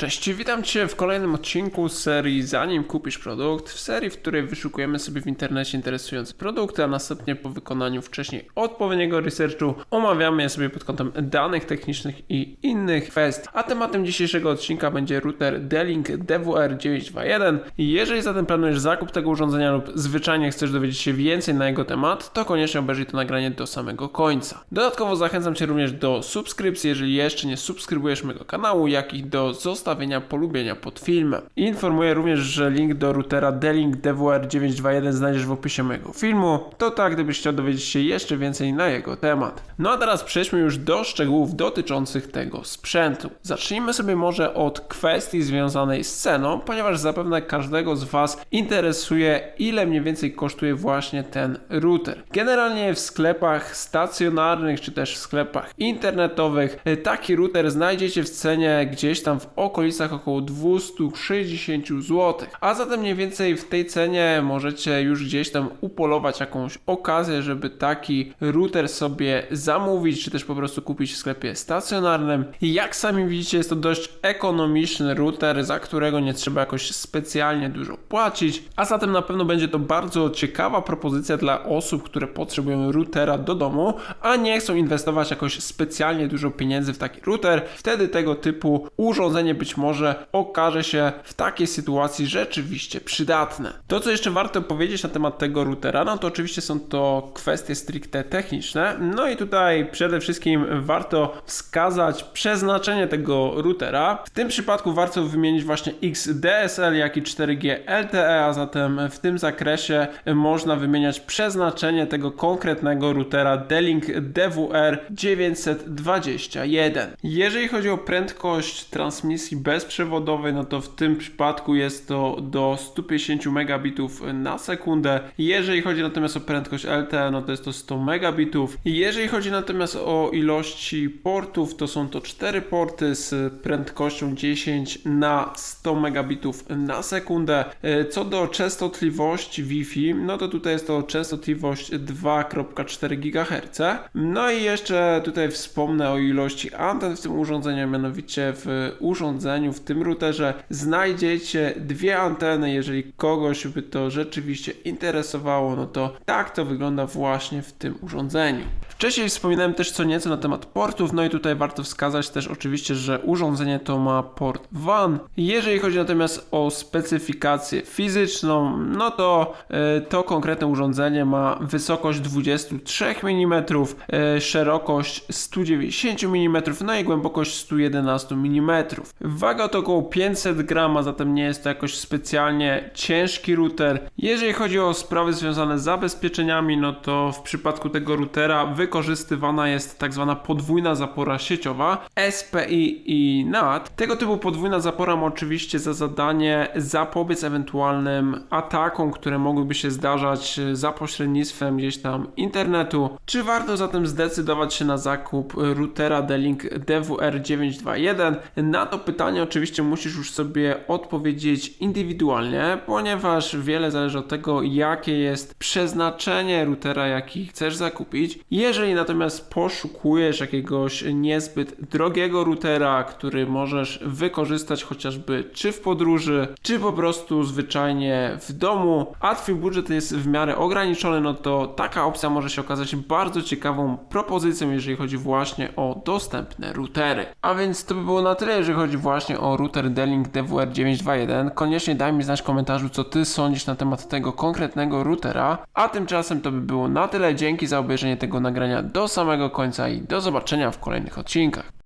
Cześć, witam Cię w kolejnym odcinku serii Zanim kupisz produkt, w serii, w której wyszukujemy sobie w internecie interesujące produkty, a następnie po wykonaniu wcześniej odpowiedniego researchu omawiamy je sobie pod kątem danych technicznych i innych kwestii. A tematem dzisiejszego odcinka będzie router D-Link DWR921. Jeżeli zatem planujesz zakup tego urządzenia lub zwyczajnie chcesz dowiedzieć się więcej na jego temat, to koniecznie obejrzyj to nagranie do samego końca. Dodatkowo zachęcam Cię również do subskrypcji, jeżeli jeszcze nie subskrybujesz mojego kanału, jak i do zostawienia polubienia pod filmem. Informuję również, że link do routera D-Link DWR921 znajdziesz w opisie mojego filmu. To tak, gdybyś chciał dowiedzieć się jeszcze więcej na jego temat. No a teraz przejdźmy już do szczegółów dotyczących tego sprzętu. Zacznijmy sobie może od kwestii związanej z ceną, ponieważ zapewne każdego z Was interesuje, ile mniej więcej kosztuje właśnie ten router. Generalnie w sklepach stacjonarnych, czy też w sklepach internetowych, e, taki router znajdziecie w cenie gdzieś tam w okolicach około 260 zł. A zatem mniej więcej w tej cenie możecie już gdzieś tam upolować jakąś okazję, żeby taki router sobie zamówić, czy też po prostu kupić w sklepie stacjonarnym. Jak sami widzicie, jest to dość ekonomiczny router, za którego nie trzeba jakoś specjalnie dużo płacić. A zatem na pewno będzie to bardzo ciekawa propozycja dla osób, które potrzebują routera do domu, a nie chcą inwestować jakoś specjalnie dużo pieniędzy w taki router. Wtedy tego typu urządzenie być może okaże się w takiej sytuacji rzeczywiście przydatne. To, co jeszcze warto powiedzieć na temat tego routera, no to oczywiście są to kwestie stricte techniczne. No i tutaj przede wszystkim warto wskazać przeznaczenie tego routera. W tym przypadku warto wymienić właśnie XDSL, jak i 4G LTE, a zatem w tym zakresie można wymieniać przeznaczenie tego konkretnego routera D-Link DWR 921. Jeżeli chodzi o prędkość transmisji bezprzewodowej, no to w tym przypadku jest to do 150 megabitów na sekundę. Jeżeli chodzi natomiast o prędkość LTE, no to jest to 100 megabitów. Jeżeli chodzi natomiast o ilości portów, to są to 4 porty z prędkością 10 na 100 megabitów na sekundę. E, Co do częstotliwości Wi-Fi, no to tutaj jest to częstotliwość 2,4 GHz. No i jeszcze tutaj wspomnę o ilości anten w tym urządzeniu, mianowicie w urządzeniu, w tym routerze znajdziecie dwie anteny. Jeżeli kogoś by to rzeczywiście interesowało, no to tak to wygląda właśnie w tym urządzeniu. Wcześniej wspominałem też co nieco na temat portów, no i tutaj warto wskazać też oczywiście, że urządzenie to ma port WAN. Jeżeli chodzi natomiast o specyfikację fizyczną, no to e, to konkretne urządzenie ma wysokość 23 mm, e, szerokość 190 mm, no i głębokość 111 mm. Waga to około 500 gram, a zatem nie jest to jakoś specjalnie ciężki router. Jeżeli chodzi o sprawy związane z zabezpieczeniami, no to w przypadku tego routera wykorzystywana jest tak zwana podwójna zapora sieciowa SPI i NAT. Tego typu podwójna zapora ma oczywiście za zadanie zapobiec ewentualnym atakom, które mogłyby się zdarzać za pośrednictwem gdzieś tam internetu. Czy warto zatem zdecydować się na zakup routera D-Link DWR921? Na to pytanie oczywiście musisz już sobie odpowiedzieć indywidualnie, ponieważ wiele zależy od tego, jakie jest przeznaczenie routera, jaki chcesz zakupić. Jeżeli natomiast poszukujesz jakiegoś niezbyt drogiego routera, który możesz wykorzystać chociażby czy w podróży, czy po prostu zwyczajnie w domu, a twój budżet jest w miarę ograniczony, no to taka opcja może się okazać bardzo ciekawą propozycją, jeżeli chodzi właśnie o dostępne routery. A więc to by było na tyle, jeżeli chodzi właśnie o router D-Link DWR921. Koniecznie daj mi znać w komentarzu, co ty sądzisz na temat tego konkretnego routera. A tymczasem to by było na tyle. Dzięki za obejrzenie tego nagrania do samego końca i do zobaczenia w kolejnych odcinkach.